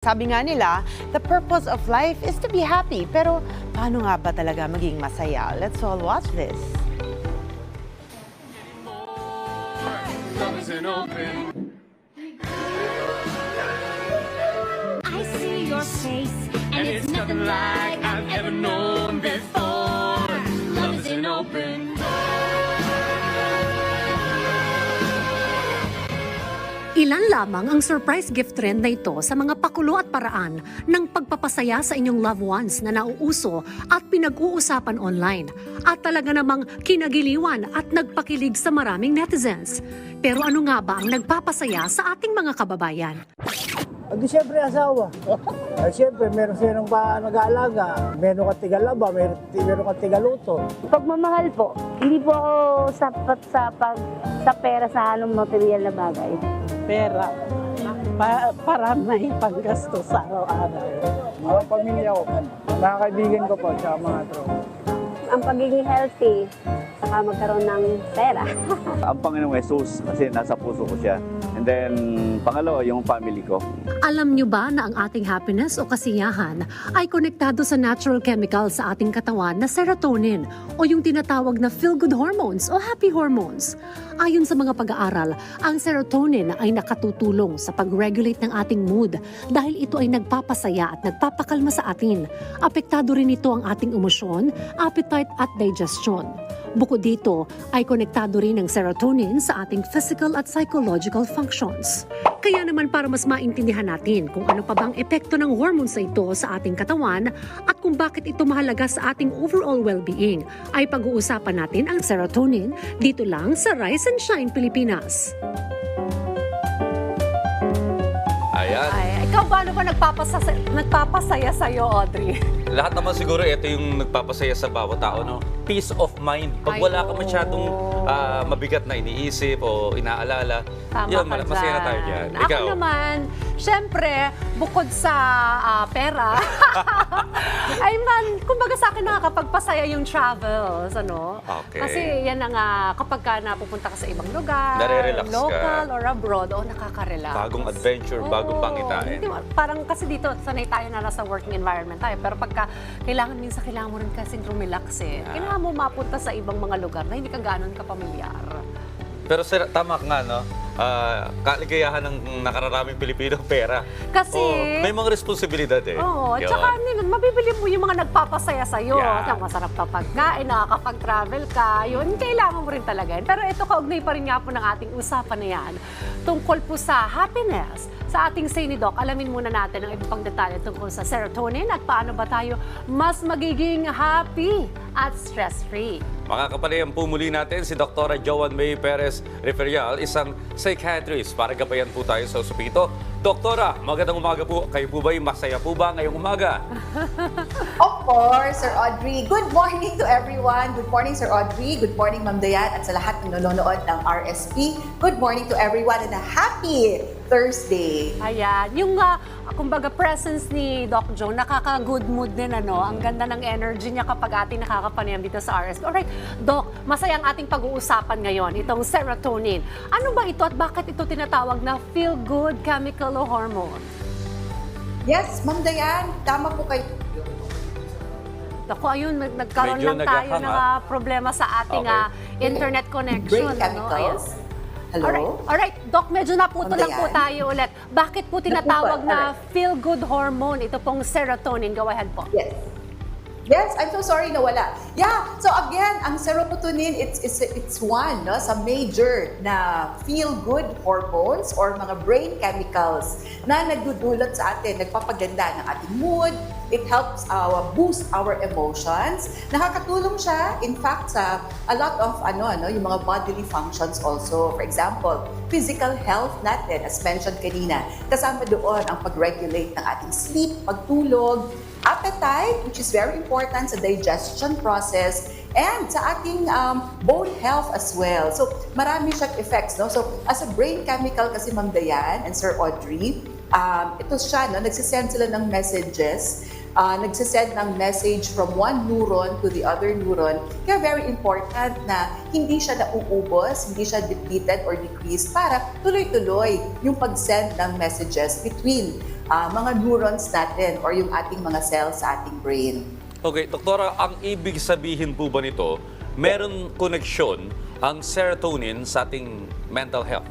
Sabi nga nila, the purpose of life is to be happy. Pero paano nga ba talaga maging masaya? Let's all watch this. I see your face, And it's nothing like I've ever known Ilan lamang ang surprise gift trend na ito sa mga pakulo at paraan ng pagpapasaya sa inyong loved ones na nauuso at pinag-uusapan online at talaga namang kinagiliwan at nagpakilig sa maraming netizens. Pero ano nga ba ang nagpapasaya sa ating mga kababayan? Adi siyempre asawa. Ay siyempre meron silang pa nag-aalaga. Meron kang tigalaba, meron, meron kang tigaluto. Pagmamahal po, hindi po ako sapat sa pag sa pera sa anong material na bagay. Pera pa, para may panggasto sa araw-araw. Mga pamilya ko, mga kaibigan ko po, sa mga tropa. Ang pagiging healthy, saka magkaroon ng pera. ang Panginoong Jesus kasi nasa puso ko siya. And then, pangalawa, yung family ko. Alam nyo ba na ang ating happiness o kasiyahan ay konektado sa natural chemical sa ating katawan na serotonin o yung tinatawag na feel-good hormones o happy hormones? Ayon sa mga pag-aaral, ang serotonin ay nakatutulong sa pag-regulate ng ating mood dahil ito ay nagpapasaya at nagpapakalma sa atin. Apektado rin ito ang ating emosyon, appetite at digestion. Bukod dito, ay konektado rin ang serotonin sa ating physical at psychological functions. Kaya naman para mas maintindihan natin kung ano pa bang epekto ng hormones na ito sa ating katawan at kung bakit ito mahalaga sa ating overall well-being, ay pag-uusapan natin ang serotonin dito lang sa Rise and Shine Pilipinas. Ayan. Ay, ikaw ba ano ba nagpapasaya, nagpapasaya sa'yo, Audrey? Lahat naman siguro ito yung nagpapasaya sa bawat tao, no? Peace of mind. Pag Ay, wala ka oo. masyadong ah, mabigat na iniisip o inaalala, Tama yun, ka ma- masaya na tayo dyan. Ako Ikaw? naman, syempre, bukod sa ah, pera, ay man, kumbaga sa akin nakakapagpasaya yung travels, ano? Okay. Kasi yan ang ah, kapag ka napupunta ka sa ibang lugar, Nare-relax ka. local or abroad, oh, nakaka-relax. Bagong adventure, bagong Oo. pangitain. Mo- Parang kasi dito, sanay tayo na nasa working environment tayo. Pero pagka kailangan, minsan kailangan mo rin kasi rumelax eh. Yeah. Kailangan mo mapunta sa ibang mga lugar na hindi ka gano'n kapamilyar. Pero sir, tama nga, no? Ah, kaligayahan ng nakararaming Pilipino pera. Kasi- Oo, may mga responsibilidad eh. Oo, Yun. tsaka ano, mabibili mo yung mga nagpapasaya sa'yo. Yeah. Yung masarap na pagkain, nakakapag-travel ka, yun, kailangan mo rin talaga. yun. Pero ito, kaugnay pa rin nga po ng ating usapan na yan. Tungkol po sa happiness. Sa ating say ni Doc, alamin muna natin ang ibang detalye tungkol sa serotonin at paano ba tayo mas magiging happy at stress-free. Mga kapalayan po muli natin si Dr. Joan May Perez Referial, isang psychiatrist. Para gabayan po tayo sa usapito. Doktora, magandang umaga po. Kayo po ba'y masaya po ba ngayong umaga? Of course, Sir Audrey. Good morning to everyone. Good morning, Sir Audrey. Good morning, Ma'am Dayan, at sa lahat ng nanonood ng RSP. Good morning to everyone and a happy Thursday. Ayan, yung ah, kumbaga presence ni Doc Joe, nakaka-good mood din ano. Ang ganda ng energy niya kapag ating nakakapanayam dito sa RSP. Alright, Doc, masaya ang ating pag-uusapan ngayon, itong serotonin. Ano ba ito at bakit ito tinatawag na feel-good chemical o hormone? Yes, Ma'am Dayan, tama po kayo. Ako, ayun, nag- nagkaroon Medyo lang tayo ng ah. ah, problema sa ating Okay. ah, internet connection. Brain ano? chemicals. Ayan. Hello? Alright, alright. Doc, medyo naputo lang po tayo ulit. Bakit po tinatawag na feel-good hormone? Ito pong serotonin. Go ahead po. Yes. Yes, I'm so sorry na wala. Yeah, so again, ang serotonin, it's, it's, it's one no, sa major na feel-good hormones or mga brain chemicals na nagdudulot sa atin, nagpapaganda ng ating mood, it helps uh, boost our emotions. Nakakatulong siya, in fact, sa a lot of ano, ano, yung mga bodily functions also. For example, physical health natin, as mentioned kanina, kasama doon ang pag-regulate ng ating sleep, pagtulog, appetite, which is very important sa digestion process, and sa ating um, bone health as well. So, marami siyang effects. No? So, as a brain chemical kasi Ma'am Dayan and Sir Audrey, um, ito siya, no? nagsisend sila ng messages uh, nagsisend ng message from one neuron to the other neuron. Kaya very important na hindi siya nauubos, hindi siya depleted or decreased para tuloy-tuloy yung pag-send ng messages between ah, mga neurons natin or yung ating mga cells sa ating brain. Okay, doktora, ang ibig sabihin po ba nito, meron koneksyon ang serotonin sa ating mental health?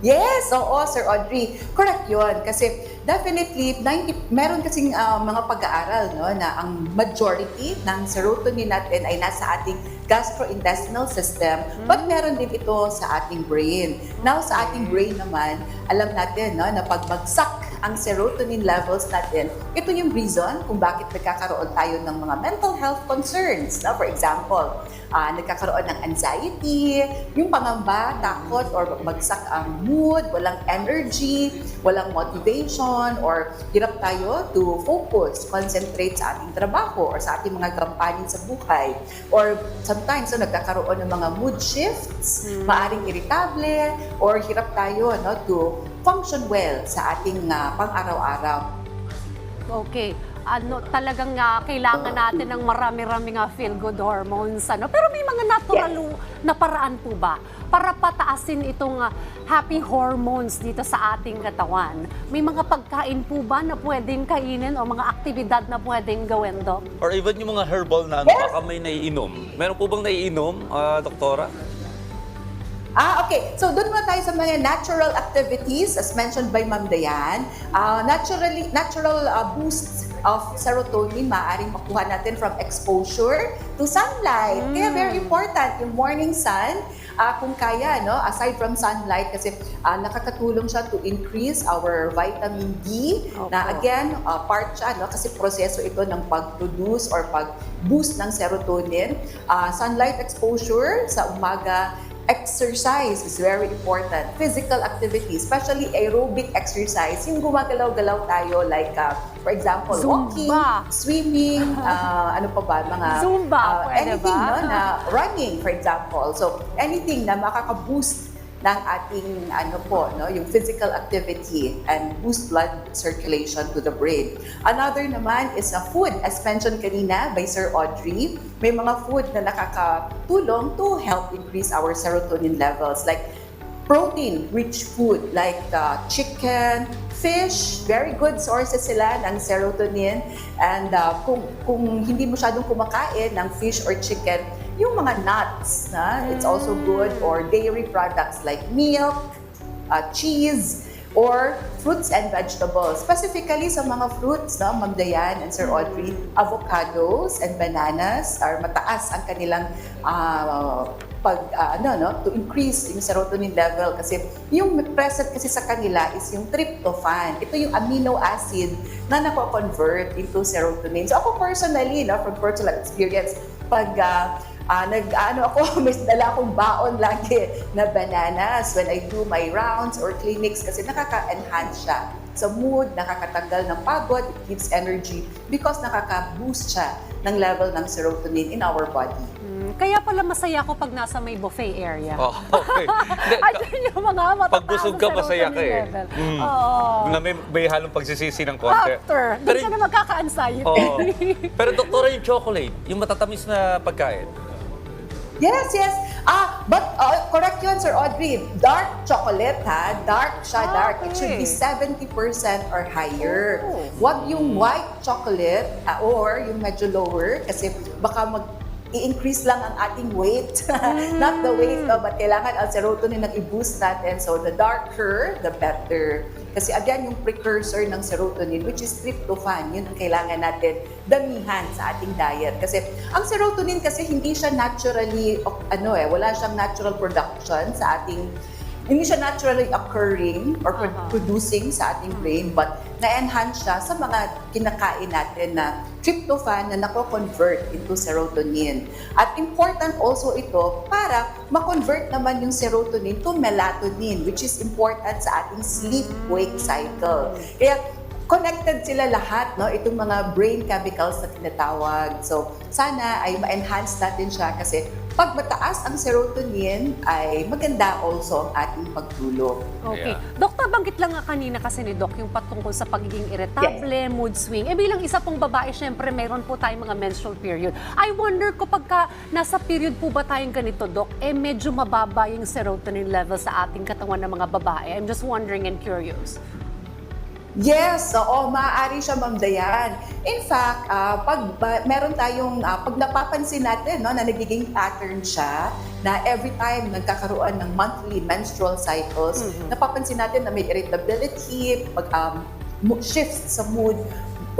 Yes, oo, Sir Audrey. Correct yun. Kasi definitely, 90, meron kasing ah, mga pag-aaral no, na ang majority ng serotonin natin ay nasa ating gastrointestinal system, but meron din ito sa ating brain. Now, sa ating brain naman, alam natin no, na pag bagsak ang serotonin levels natin, ito yung reason kung bakit nagkakaroon tayo ng mga mental health concerns. No? For example, ah, nagkakaroon ng anxiety, yung pangamba, takot, or bagsak ang mood, walang energy, walang motivation, or hirap tayo to focus, concentrate sa ating trabaho, or sa ating mga gampanin sa buhay. Or sometimes, so, nagkakaroon ng mga mood shifts, maaring irritable, or hirap tayo no, to function well sa ating ah, pang-araw-araw. Okay. Ano, talagang nga kailangan natin ng marami-rami nga feel-good hormones. Ano? Pero may mga natural na paraan po ba para pataasin itong ah, happy hormones dito sa ating katawan? May mga pagkain po ba na pwedeng kainin o mga aktibidad na pwedeng gawin, Doc? Or even yung mga herbal na ano, baka may naiinom. Meron po bang naiinom, ah, doktora? Ah, okay. So, doon muna tayo sa mga natural activities as mentioned by Ma'am Dayan. Ah, naturally, natural ah, boosts of serotonin maaaring makuha natin from exposure to sunlight. Kaya very important yung morning sun. ah, kung kaya, no, aside from sunlight, kasi ah, nakakatulong siya to increase our vitamin D, na Opo. again, ah, part siya, no, kasi proseso ito ng pag-produce or pag-boost ng serotonin. Ah, sunlight exposure sa umaga, exercise is very important. Physical activity, especially aerobic exercise, yung gumagalaw-galaw tayo like, uh, for example, walking, Zumba. swimming, uh, ano pa ba, mga Zumba, uh, anything ba? no, na running, for example. So, anything na makaka-boost ng ating ano po no yung physical activity and boost blood circulation to the brain. Another naman is a food as mentioned kanina by Sir Audrey. May mga food na nakakatulong to help increase our serotonin levels like protein rich food like uh, chicken, fish, very good sources sila ng serotonin and uh, kung kung hindi masyadong kumakain ng fish or chicken, yung mga nuts, na it's also good or dairy products like milk, uh, cheese, or fruits and vegetables. Specifically sa mga fruits, no, Ma'am Dayan and Sir Audrey, avocados and bananas are mataas ang kanilang ah, pag ah, ano no to increase yung serotonin level kasi yung present kasi sa kanila is yung tryptophan. Ito yung amino acid na nako-convert into serotonin. So ako personally no from personal experience pag ah, Ah, nag ano ako, may dala akong baon lagi na bananas when I do my rounds or clinics kasi nakaka-enhance siya sa mood, nakakatanggal ng pagod, it gives energy because nakaka-boost siya ng level ng serotonin in our body. Mm, Kaya pala masaya ako pag nasa may buffet area. Oh, okay. Ayun yung mga matataas Pag busog ka, masaya ka eh. level. Mm. Oo. Na may, may halong pagsisisi ng konti. After, doon ka na magkaka-anxiety. Oo. Pero doktora, yung chocolate, yung matatamis na pagkain. Yes, yes. Ah, but uh, correct yun, Sir Audrey. Dark chocolate, ha? Dark siya, Ah, dark. It should be okay. 70% or higher. Oh. Huwag yung white chocolate ah, or yung medyo lower kasi baka mag i-increase lang ang ating weight. Not the weight, no, but kailangan ang serotonin na i-boost natin. So the darker, the better. Kasi again, yung precursor ng serotonin, which is tryptophan, yun ang kailangan natin damihan sa ating diet. Kasi ang serotonin kasi hindi siya naturally, ano eh, wala siyang natural production sa ating hindi siya naturally occurring or Aha. producing sa ating brain, but na-enhance siya sa mga kinakain natin na tryptophan na nako-convert into serotonin. At important also ito para ma-convert naman yung serotonin to melatonin, which is important sa ating sleep-wake cycle. Kaya connected sila lahat, no? Itong mga brain chemicals na tinatawag. So, sana ay ma-enhance natin siya kasi pag mataas ang serotonin, ay maganda also ang ating pagtulog. Okay. Yeah. Doktor, banggit lang nga kanina kasi ni Doc yung patungkol sa pagiging irritable, mood swing. Eh bilang isa pong babae, syempre mayroon po tayong mga menstrual period. I wonder ko pagka nasa period po ba tayong ganito, Doc, eh medyo mababa yung serotonin level sa ating katawan ng mga babae. I'm just wondering and curious. Yes, oo, maaari siya mamdayan. In fact, ah, pag ba- meron tayong, ah, pag napapansin natin no, na nagiging pattern siya, na every time nagkakaroon ng monthly menstrual cycles, napapansin natin na may irritability, pag um, shifts sa mood,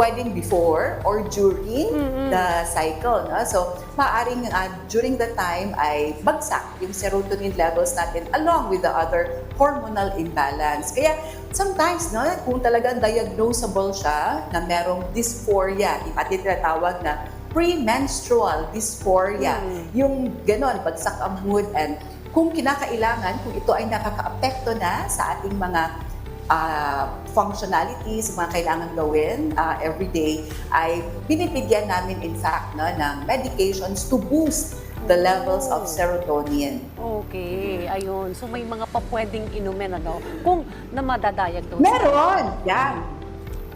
pwedeng before or during the cycle. No? So, maaaring ah, during the time ay bagsak yung serotonin levels natin along with the other hormonal imbalance. Kaya sometimes, no, kung talagang diagnosable siya na merong dysphoria, ating tinatawag na premenstrual dysphoria, yung ganon, bagsak ang mood and kung kinakailangan, kung ito ay nakakaapekto na sa ating mga uh, functionalities, mga kailangan gawin uh, every day, ay binibigyan namin in fact no, ng medications to boost the levels of serotonin. Okay, ayun. So may mga pa pwedeng inumin, ano? Kung na madadiagnose. Meron! Yan.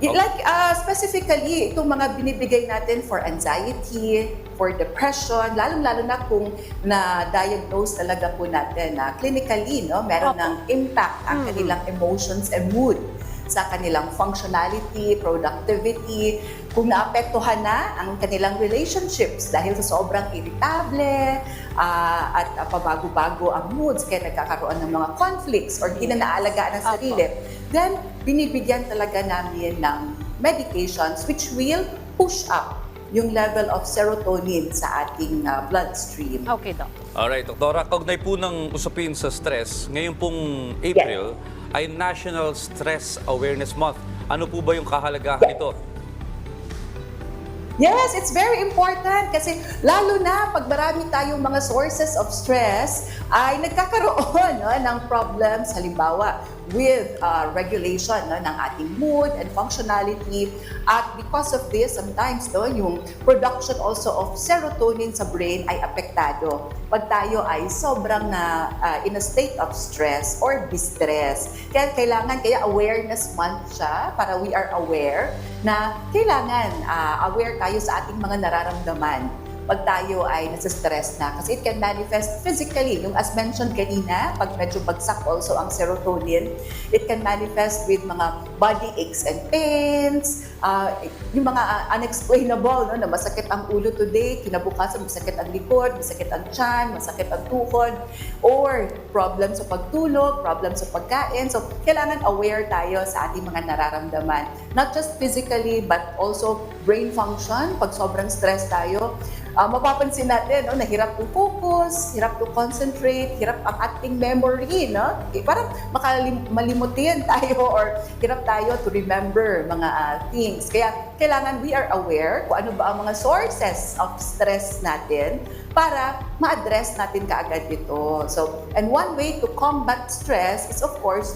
Y- Like, uh, specifically, itong mga binibigay natin for anxiety, for depression, lalong-lalo na kung na-diagnose talaga po natin na clinically, no, meron ng impact ang kanilang emotions and mood sa kanilang functionality, productivity, kung naapektuhan na ang kanilang relationships dahil sa sobrang irritable ah, at ah, pabago-bago ang moods, kaya nagkakaroon ng mga conflicts or hindi na naalagaan ang sarili, then binibigyan talaga namin ng medications which will push up yung level of serotonin sa ating ah, bloodstream. Okay, Doc. Alright, Doktora, kaugnay po ng usapin sa stress, ngayon pong April ay National Stress Awareness Month. Ano po ba yung kahalagahan nito? Yes, it's very important kasi lalo na pag marami tayong mga sources of stress ay nagkakaroon no, ng problems halimbawa with uh, regulation no, ng ating mood and functionality. At because of this sometimes no, yung production also of serotonin sa brain ay apektado. Pag tayo ay sobrang na uh, in a state of stress or distress. Kaya kailangan kaya awareness month siya para we are aware na kailangan ah, aware tayo sa ating mga nararamdaman pag tayo ay nasa-stress na. Kasi it can manifest physically. Yung as mentioned kanina, pag medyo bagsak also ang serotonin, it can manifest with mga body aches and pains, ah, yung mga ah, unexplainable, no, na masakit ang ulo today, kinabukasan masakit ang likod, masakit ang tiyan, masakit ang tuhod, or problem sa pagtulog, problem sa pagkain. So, kailangan aware tayo sa ating mga nararamdaman. Not just physically, but also brain function. Pag sobrang stress tayo, ah, mapapansin natin, no, na hirap to focus, hirap to concentrate, hirap ang ating memory, no? Eh, Parang makalim- malimutin tayo or hirap tayo to remember mga ah, things. Kaya kailangan we are aware kung ano ba ang mga sources of stress natin para ma-address natin kaagad ito. So, and one way to combat stress is of course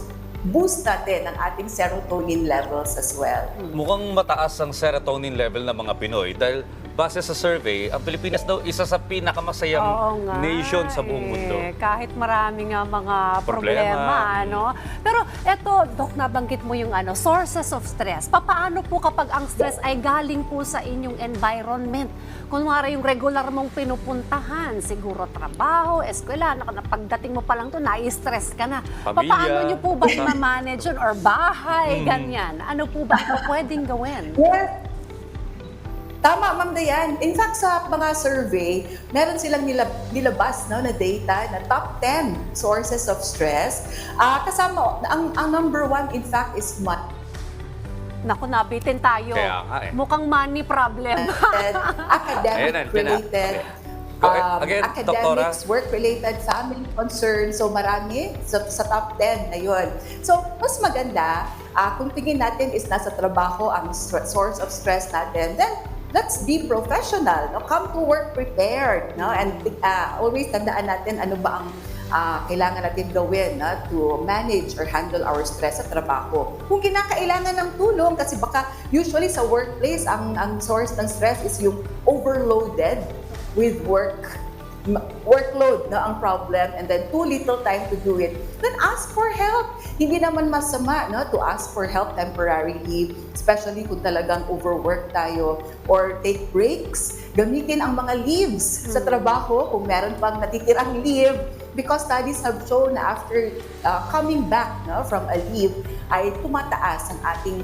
boost natin ang ating serotonin levels as well. Mukhang mataas ang serotonin level ng mga Pinoy dahil base sa survey, ang Pilipinas daw isa sa pinakamasayang Oo nga, nation sa buong mundo. eh. Kahit marami nga mga problema, Problema. ano. Pero eto, Doc, nabanggit mo yung ano, sources of stress. Papaano po kapag ang stress ay galing po sa inyong environment? Kunwari yung regular mong pinupuntahan, siguro trabaho, eskwela, pagdating mo pa lang to, nai-stress ka na. Pamilya. Paano nyo po ba i-manage yun? Or bahay, Mm. ganyan? Ano po ba pwedeng gawin? Yes. Tama, Ma'am Dayan. In fact, sa mga survey, meron silang nilab- nilabas no, na data na top 10 sources of stress. Ah, kasama, ang, ang number one, in fact, is money. Naku, nabitin tayo. Kaya nga eh. Mukhang money problem. Academic-related, um, Again, academics, work-related, family concerns. So marami sa, sa top 10 na yun. So mas maganda, ah, kung tingin natin is nasa trabaho ang stre- source of stress natin, then let's be professional. No? Come to work prepared. No? And ah, always tandaan natin ano ba ang ah, kailangan natin gawin no? to manage or handle our stress sa trabaho. Kung kinakailangan ng tulong, kasi baka usually sa workplace, ang, ang source ng stress is yung overloaded with work workload na ang problem and then too little time to do it, then ask for help. Hindi naman masama no, to ask for help temporarily, especially kung talagang overwork tayo or take breaks. Gamitin ang mga leaves sa trabaho kung meron pang natitirang leave, because studies have shown na after uh, coming back no, from a leave, ay tumataas ang ating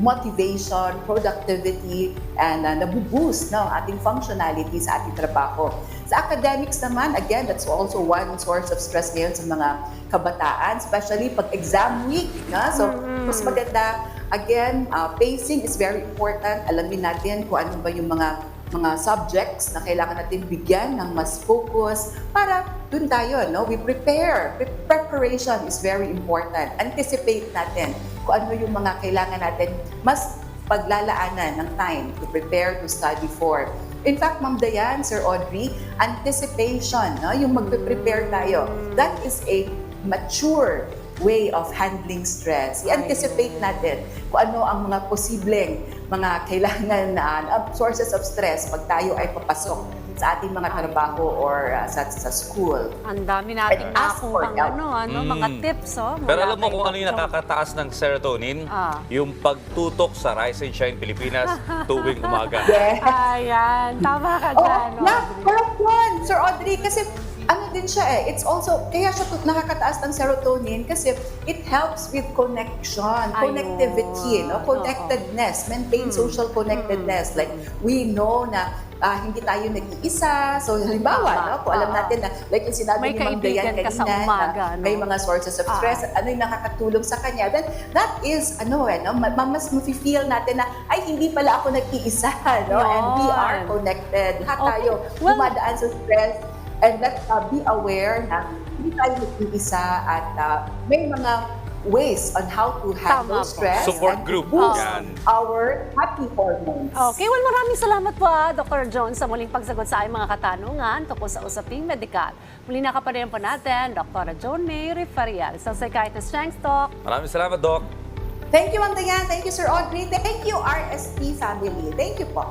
motivation, productivity, and uh, nabuboost no, ang ating functionality sa ating trabaho. Sa academics naman, again, that's also one source of stress ngayon sa mga kabataan, especially pag exam week. No? So, mas maganda, again, uh, pacing is very important. Alamin natin kung ano ba yung mga mga subjects na kailangan natin bigyan ng mas focus para dun tayo, no? We prepare. Pre- Preparation is very important. Anticipate natin kung ano yung mga kailangan natin mas paglalaanan ng time to prepare, to study for. In fact, Ma'am Dayan, Sir Audrey, anticipation, no? yung magpe-prepare tayo, that is a mature way of handling stress. I-anticipate natin kung ano ang mga posibleng mga kailangan na uh, sources of stress pag tayo ay papasok sa ating mga trabaho or uh, sa, sa school. Ang dami nating And ask for nakuhang help. ano, ano, mga Mm. tips, oh. mula Pero alam mo kay kung ano yung Dr. nakakataas ng serotonin? Ah. Yung pagtutok sa Rise and Shine Pilipinas tuwing umaga. Yes. Ayan, tama ka Oh, dyan, yeah, Audrey. correct yun, Sir Audrey. Kasi ano din siya eh, it's also, kaya siya nakakataas ng serotonin kasi it helps with connection, Ayun. connectivity, no? connectedness, maintain social connectedness. Like, we know na ah, hindi tayo nag-iisa. So, halimbawa, Tama, no? kung alam oo. natin na, like yung sinabi May ni Ma'am Dayan kaibigan ka sa kanina, umaga, na no? may mga sources of Ah. stress, ano yung nakakatulong sa kanya, then that is, ano eh, no? ma- ma- mas mafe-feel natin na, ay, hindi pala ako nag-iisa, no? And we are connected. Lahat Okay. tayo Well- dumadaan sa stress. And let's uh, be aware na hindi tayo nag-iisa at uh, may mga ways on how to handle Tama po. stress Support and group. boost Yan. our happy hormones. Okay, well maraming salamat po ah, Dr. Jones sa muling pagsagot sa aming mga katanungan tungkol sa usaping medikal. Muli nakaparehan po natin, Dr. John May Refarial sa Psychiatrist Strength Talk. Maraming salamat, Doc. Thank you, Ma'am Dayan. Thank you, Sir Audrey. Thank you, RSP family. Thank you po.